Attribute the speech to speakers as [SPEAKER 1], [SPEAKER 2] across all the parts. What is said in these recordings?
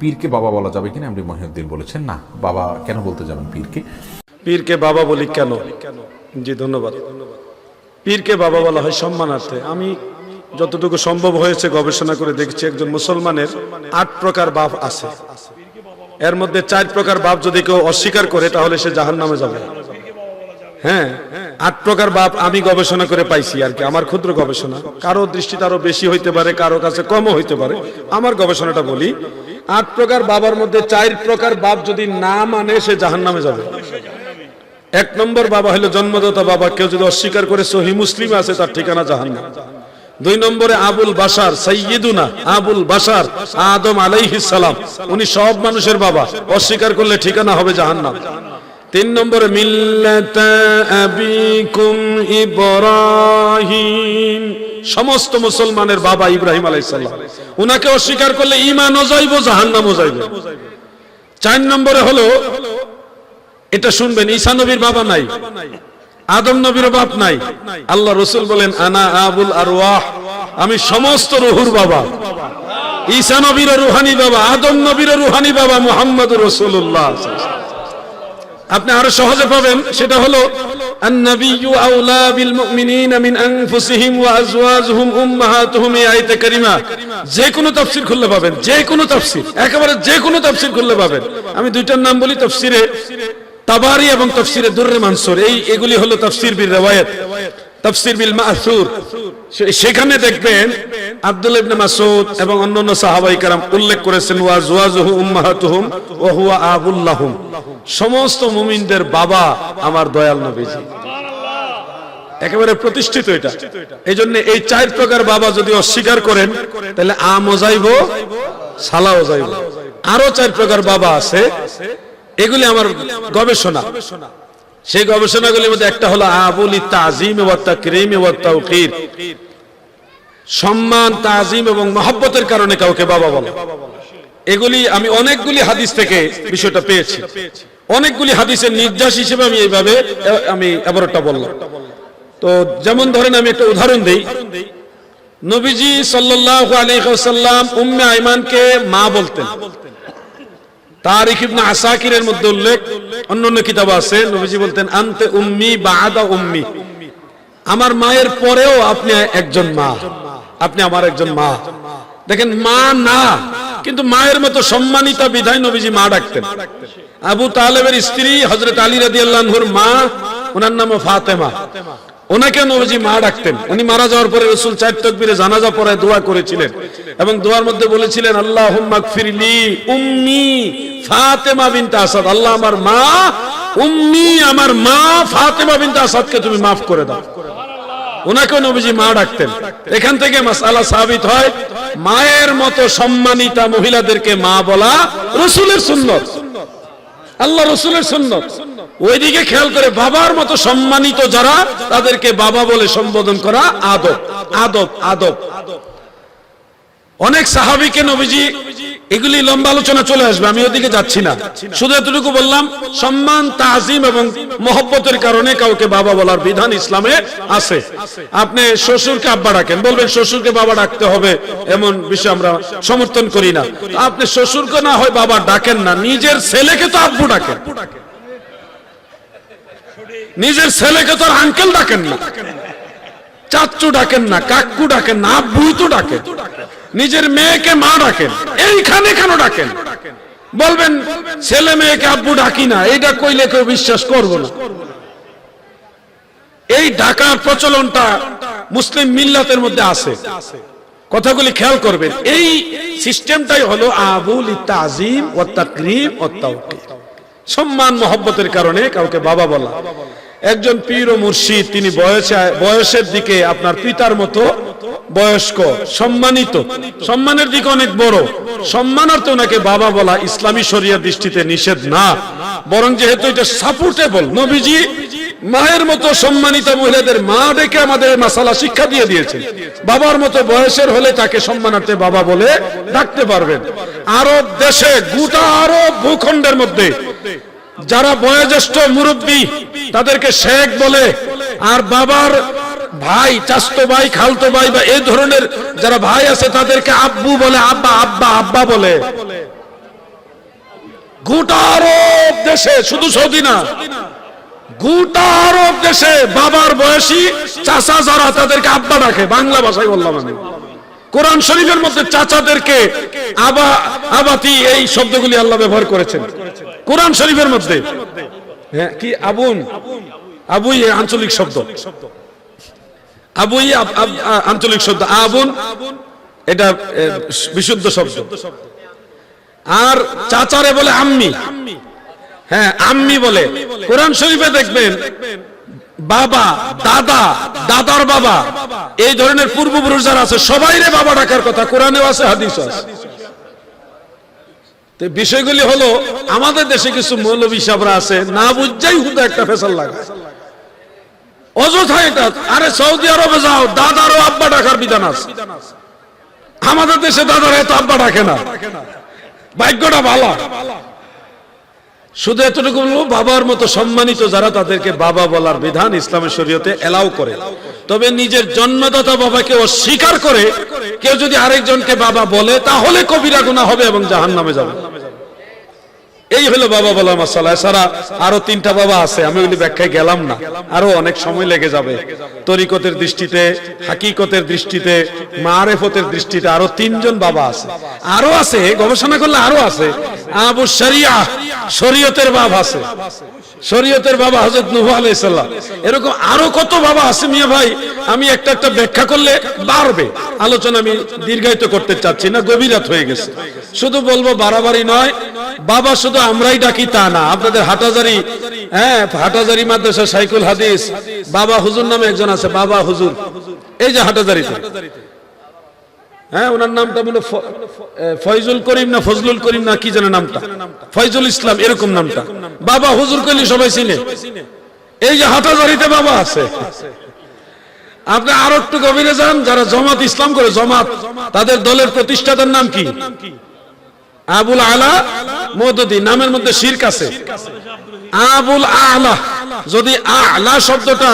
[SPEAKER 1] পীরকে বাবা বলা যাবে কিনা এমনি মহিউদ্দিন বলেছেন, না, বাবা কেন বলতে যাবেন পীরকে?
[SPEAKER 2] পীরকে বাবা বলি কেন? জি, ধন্যবাদ। পীরকে বাবা বলা হয় সম্মানার্থে। আমি যতটুকু সম্ভব হয়েছে গবেষণা করে দেখছি একজন মুসলমানের আট প্রকার বাপ আছে। এর মধ্যে চার প্রকার বাপ যদি কেউ অস্বীকার করে, তাহলে সে জাহান নামে যাবে। হ্যাঁ আট প্রকার বাপ আমি গবেষণা করে পাইছি আর কি, আমার ক্ষুদ্র গবেষণা। কারও দৃষ্টিতে আরও বেশি হইতে পারে, কারও কাছে কমও হইতে পারে। আমার গবেষণাটা বলি আট প্রকার বাবার মধ্যে চার প্রকার বাপ যদি না মানে সে জাহান নামে যাবে। এক নম্বর বাবা হলো জন্মদাতা বাবা, কেউ যদি অস্বীকার করে সহি মুসলিম আছে, তার ঠিকানা জাহান্নাম। দুই নম্বরে আবুল বাসার সৈয়দুনা আবুল বাসার আদম আলাইহিস সালাম। উনি সব মানুষের বাবা, অস্বীকার করলে ঠিকানা হবে জাহান্নাম। তিন নম্বরে মিল্লাতা আবিকুম ইব্রাহিম। সমস্ত মুসলমানের বাবা ইব্রাহিম আলাইহিস সালাম। উনাকে অস্বীকার করলে ঈমানও যাইব জাহান্নামও যাইব চার নম্বরে হলো, এটা শুনবেন, ঈসা নবীর বাবা নাই, আদম নবীর বাপ নাই। আল্লাহ রসুল বলেন, আনা আবুল আর আমি সমস্ত রুহুর বাবা। ঈসা নবীর রুহানি বাবা, আদম নবীর রুহানি বাবা মোহাম্মদ রসুল্লাহ আপনি আরও সহজে পাবেন, সেটা হলো النبي أولى بالمؤمنين من أنفسهم وأزواجهم أمهاتهم এই আয়াতে কারিমা যে কোনো তাফসীর খুললে পাবেন যে কোনো তাফসীর একেবারে যে কোনো তাফসীর খুললে পাবেন আমি দুইটার নাম বলি তাফসীরে তাবারি এবং তাফসীরে দুররে মানসুর এই এগুলি হলো তাফসীর বিল রিওয়ায়াত তফসির বিল মাসুর। সেখানে দেখবেন আব্দুল ইবনে মাসুদ এবং অন্যান্য সাহাবাই کرام উল্লেখ করেছেন, ওয়া জুয়াজুহু উম্মাহাতুহুম ওয়া হুয়া আবুল্লাহুম। সমস্ত মুমিনদের বাবা আমার দয়াল নবীজি। একেবারে প্রতিষ্ঠিত এটা। এই জন্য এই চার প্রকার বাবা যদি অস্বীকার করেন, তাহলে আমও যাইব, সালাও যাইব। আরও চার প্রকার বাবা আছে। এগুলি আমার গবেষণা। সেই গবেষণাগুলির মধ্যে একটা হলো আবুল তাজিম ওয়া তাকরিম ওয়া তাওকির। সম্মান, তাজিম এবং মহব্বতের কারণে কাউকে বাবা বলে। এগুলি আমি অনেকগুলি হাদিস থেকে বিষয়টা পেয়েছি। অনেকগুলি হাদিসের নির্যাস হিসেবে আমি এইভাবে, আমি এবারটা বললাম। তো যেমন ধরেন আমি একটা উদাহরণ দিই। নবীজি সাল্লাল্লাহু আলাইহি ওয়াসাল্লাম উম্মে আইমানকে মা বলতেন। তারিখ ইবনে আসাকিরের মধ্যে উল্লেখ কিতাব আছে, নবীজি বলতেন, আনতে উম্মি উম্মি। আমার মায়ের পরেও আপনি একজন মা। আপনি আমার একজন মা। দেখেন, মা না, কিন্তু মায়ের মতো সম্মানিতা বিধায় নবীজি মা ডাকতেন। আবু তালেবের স্ত্রী হজরত আলী রাদিয়াল্লাহুর মা, ওনার নাম ফাতেমা। ওনাকে নবীজি মা ডাকতেন। উনি মারা যাওয়ার পরে রসুল চার তকবীরে জানাজা পড়ায় দোয়া করেছিলেন এবং দোয়ার মধ্যে বলেছিলেন আল্লাহ মাগফিরলি উম্মি ফাতেমা বিনতে আসাদ। আল্লাহ আমার মা, উম্মি আমার মা ফাতেমা বিনতে আসাদকে তুমি মাফ করে দাও। ওনাকেও নবীজি মা ডাকতেন। এখান থেকে মাসালা সাবিত হয়, মায়ের মতো সম্মানিতা মহিলাদেরকে মা বলা রসুলের সুন্নত। আল্লাহ রসুলের সুন্নত। ওইদিকে খেয়াল করে বাবার মতো সম্মানিত যারা, তাদেরকে বাবা বলে সম্বোধন করা আদব। আদব আদব। অনেক সাহাবিকে নবীজি এগুলি লম্বা আলোচনা চলে আসবে, আমি ওদিকে যাচ্ছি না। শুধু এতটুকু বললাম, সম্মান, তাজিম এবং মহব্বতের কারণে কাউকে বাবা বলার বিধান ইসলামে আছে। আপনি শ্বশুরকে আব্বা ডাকেন, বলবেন শ্বশুরকে বাবা ডাকতে হবে, এমন বিষয় আমরা সমর্থন করি না। আপনি শ্বশুরকে না হয় বাবা ডাকেন না, নিজের ছেলেকে তো আব্বু ডাকেন। নিজের ছেলেকে তো আঙ্কেল ডাকেন না। চাচ্চু ডাকেন না, কাকু ডাকেন না আব্বুই তো ডাকেন। নিজের মেয়েকে মা ডাকেন। এইখানে কেন ডাকেন? বলবেন, ছেলে মেয়েকে আব্বু ডাকি না, এইটা কইলে কেউ বিশ্বাস করব না। এই ডাকার প্রচলনটা মুসলিম মিল্লাতের মধ্যে আছে। কথাগুলি খেয়াল করবেন, এই সিস্টেমটাই হলো আবুল তাজিম ও তাকরিম ও সম্মান, মহব্বতের কারণে কাউকে বাবা বলা। একজন পীর ও মুর্শিদ, তিনি বয়সে, বয়সের দিকে আপনার পিতার মতো বয়স্ক, সম্মানিত। সম্মানের দিকে অনেক বড়। সম্মানার্থে ওনাকে বাবা বলা ইসলামী শরিয়া দৃষ্টিতে নিষেধ না। বরং যেহেতু এটা সাপোর্টেবল নবীজি মায়ের মতো সম্মানিত মহিলাদের মা ডেকে আমাদের মাসালা শিক্ষা দিয়ে দিয়েছে। বাবার মতো বয়সের হলে তাকে সম্মানার্থে বাবা বলে ডাকতে পারবেন। আরব দেশে গোটা আরব ভূখণ্ডের মধ্যে যারা বয়োজ্যেষ্ঠ মুরব্বী তাদেরকে শেখ বলে, আর বাবার ভাই, চাস্তো ভাই, খালতো ভাই বা এই ধরনের যারা ভাই আছে, তাদেরকে আব্বু বলে, আব্বা আব্বা আব্বা বলে। গোটা আরব দেশে, শুধু সৌদি না, গোটা আরব দেশে বাবার বয়সী চাচা যারা, তাদেরকে আব্বা ডাকে, বাংলা ভাষায় বললাম আমি। কোরআন শরীফের মধ্যে চাচাদেরকে আবা, আবাতি, এই শব্দগুলি আল্লাহ ব্যবহার করেছেন। কোরআন শরীফের মধ্যে। হ্যাঁ কি, আবুন? আবুই আঞ্চলিক শব্দ। আবুই আঞ্চলিক শব্দ। আবুন, এটা বিশুদ্ধ শব্দ। আর চাচারে বলে আম্মি। হ্যাঁ আম্মি বলে। কোরআন শরীফে দেখবেন, বাবা, দাদা, দাদার বাবা, এই ধরনের পূর্বপুরুষ যারা আছে সবাই রে বাবা ডাকার কথা, কোরআনেও আছে হাদিস আছে। তো বিষয়গুলি হলো, আমাদের দেশে কিছু মৌলবী সাবরা আছে, না বুঝাই হুদা একটা ফেসাল লাগা। অযথা এটা, আরে সৌদি আরবে যাও, দাদারও আব্বা ডাকার বিধান আছে। আমাদের দেশে দাদারা এত আব্বা ডাকে না। ভাগ্যটা ভালো। শুধু এতটুকু বাবার মতো সম্মানিত যারা তাদেরকে বাবা বলার বিধান ইসলামের শরীয়তে এলাও করে। তবে নিজের জন্মদাতা বাবাকে অস্বীকার করে কেউ যদি আরেকজনকে বাবা বলে, তাহলে কবিরা গুণা হবে এবং জাহান নামে যাবে। এই হলো বাবা বলা মাসালা এছাড়া আরও তিনটা বাবা আছে, আমি ওগুলি ব্যাখ্যায় গেলাম না। আরও অনেক সময় লেগে যাবে। তরিকতের দৃষ্টিতে, হাকিকতের দৃষ্টিতে, মারেফতের দৃষ্টিতে আরও তিনজন বাবা আছে। আরও আছে, গবেষণা করলে আরও আছে। আবু শরিয়া, শরীয়তের বাবা আছে। শরীয়তের বাবা হজরত নুহ আলাইসাল্লাম এরকম আরও কত বাবা আছে মিয়া ভাই, আমি একটা একটা ব্যাখ্যা করলে বাড়বে। আলোচনা আমি দীর্ঘায়িত করতে চাচ্ছি না, গভীরাত হয়ে গেছে। শুধু বলব বাড়াবাড়ি নয় বাবা শুধু আমরাই ডাকি তা না, আপনাদের হাটাজারি হ্যাঁ হাটাজারি মাদ্রাসা সাইকুল হাদিস, বাবা হুজুর নামে একজন আছে, বাবা হুজুর। এই যে হাটাজারিতে। হ্যাঁ ওনার নামটা ফয়জুল করিম না ফজলুল করিম না কি নামটা? ফয়জুল ইসলাম, এরকম নামটা। বাবা হুজুর কইলে সবাই চিনে। এই যে হাটাজারিতে বাবা আছে। আপনি আরও একটু গভীরে যান, যারা জমাত ইসলাম করে, জমাত, তাদের দলের প্রতিষ্ঠাতার নাম কি? আবুল আলা মদদি, নামের মধ্যে শিরক আছে। আবুল আলা, যদি আলা শব্দটা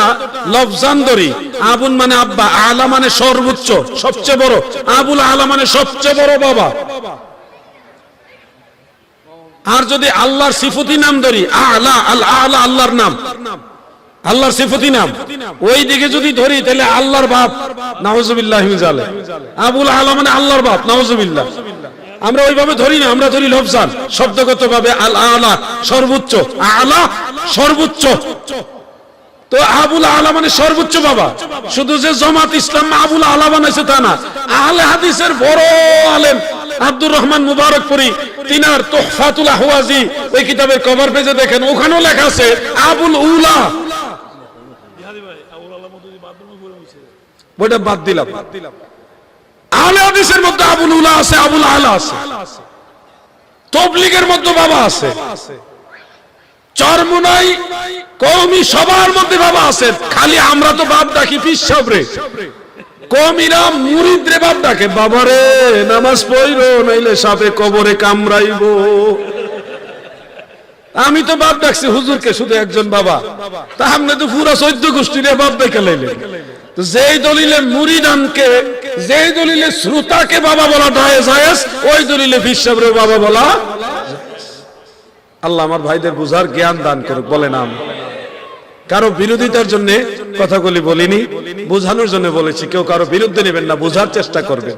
[SPEAKER 2] লফজান ধরি আবুল মানে আব্বা, আলা মানে সর্বোচ্চ, সবচেয়ে বড়। আবুল আলা মানে সবচেয়ে বড় বাবা। আর যদি আল্লাহর সিফতি নাম ধরি, আলা, আল আলা, আল্লাহর নাম। আল্লাহর সিফতি নাম। ওই দিকে যদি ধরি, তাহলে আল্লাহর বাপ, নাউজুবিল্লাহ আবুল আলা মানে আল্লাহর বাপ, নাউজুবিল্লাহ। আমরা ওইভাবে ধরি না, আমরা ধরি লফজান শব্দগত ভাবে আল আলা সর্বোচ্চ। আলা, সর্বোচ্চ। তো আবুল আলা মানে সর্বোচ্চ বাবা। শুধু যে জমাত ইসলাম আবুল আলা বানাইছে তা না, আহলে হাদিসের বড় আলেম আব্দুর রহমান মুবারকপুরি, তিনার তোহফাতুল আহওয়াজি, ওই কিতাবের কভার পেজে দেখেন, ওখানেও লেখা আছে, আবুল উলা। ওইটা বাদ দিলাম। আহলে হাদিসের মধ্যে আবুল উলা আছে, আবুল আলা আছে। তবলিগের মধ্যে বাবা আছে। চরমুনাই কৌমি সবার মধ্যে বাবা আছেন খালি আমরা তো বাপ ডাকি পিস সাবরে। কমিরা মুরিদ রে বাপ ডাকে, বাবারে, নামাজ পড়ো, নাইলে সাপে কবরে কামড়াইব। আমি তো বাপ ডাকছি, হুজুরকে শুধু একজন বাবা। তা আপনি তো পুরা চোদ্দ গোষ্ঠী রে বাপ লাইলেন। তো যেই দলিলে মুরিদানকে যেই দলিলে শ্রোতাকে বাবা বলা জায়েজ ওই দলিলে ফিসাবরে বাবা বলা আল্লাহ আমার ভাইদের বুঝার জ্ঞান দান করুক বলে নাম কারও বিরোধিতার জন্য কথাগুলি বলিনি, বোঝানোর জন্য বলেছি, কেউ কারও বিরুদ্ধে নেবেন না, বোঝার চেষ্টা করবেন